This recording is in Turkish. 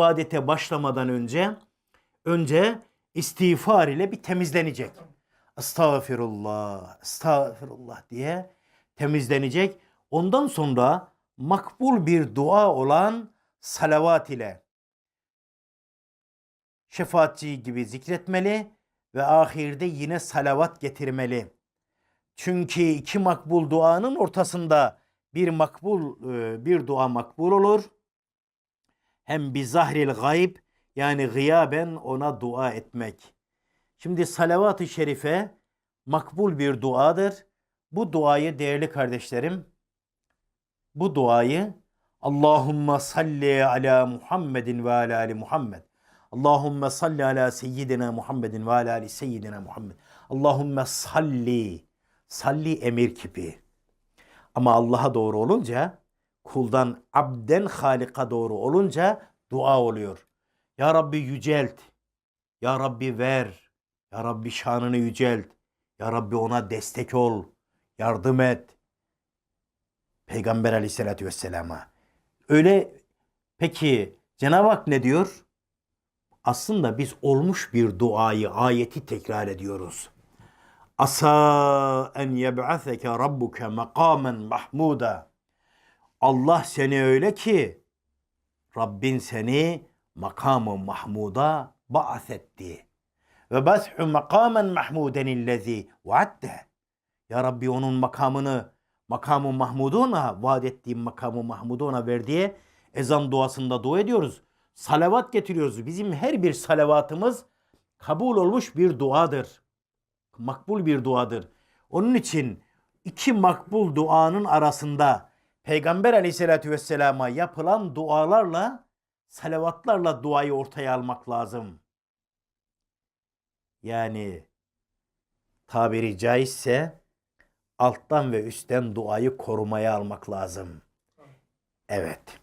ibadete başlamadan önce önce istiğfar ile bir temizlenecek. Estağfirullah, estağfirullah diye temizlenecek. Ondan sonra makbul bir dua olan salavat ile şefaatçi gibi zikretmeli ve ahirde yine salavat getirmeli. Çünkü iki makbul duanın ortasında bir makbul e, bir dua makbul olur. Hem bir zahril gayb yani gıyaben ona dua etmek. Şimdi salavat-ı şerife makbul bir duadır. Bu duayı değerli kardeşlerim bu duayı Allahümme salli ala Muhammedin ve ala ali Muhammed. Allahümme salli ala seyyidina Muhammedin ve ala ali seyyidina Muhammed. Allahümme salli. Salli emir kipi. Ama Allah'a doğru olunca kuldan abden halika doğru olunca dua oluyor. Ya Rabbi yücelt. Ya Rabbi ver. Ya Rabbi şanını yücelt. Ya Rabbi ona destek ol. Yardım et. Peygamber aleyhissalatü vesselama. Öyle peki Cenab-ı Hak ne diyor? Aslında biz olmuş bir duayı, ayeti tekrar ediyoruz. Asa en yeb'aseke rabbuke makamen mahmuda. Allah seni öyle ki Rabbin seni makamı mahmuda ba'asetti. Ve bashu makamen mahmuden illezi vaadde. Ya Rabbi onun makamını makamı mahmudu ona vaat ettiğim makamı mahmudu ona ver diye ezan duasında dua ediyoruz. Salavat getiriyoruz. Bizim her bir salavatımız kabul olmuş bir duadır. Makbul bir duadır. Onun için iki makbul duanın arasında Peygamber aleyhissalatü vesselama yapılan dualarla salavatlarla duayı ortaya almak lazım. Yani tabiri caizse alttan ve üstten duayı korumaya almak lazım. Evet.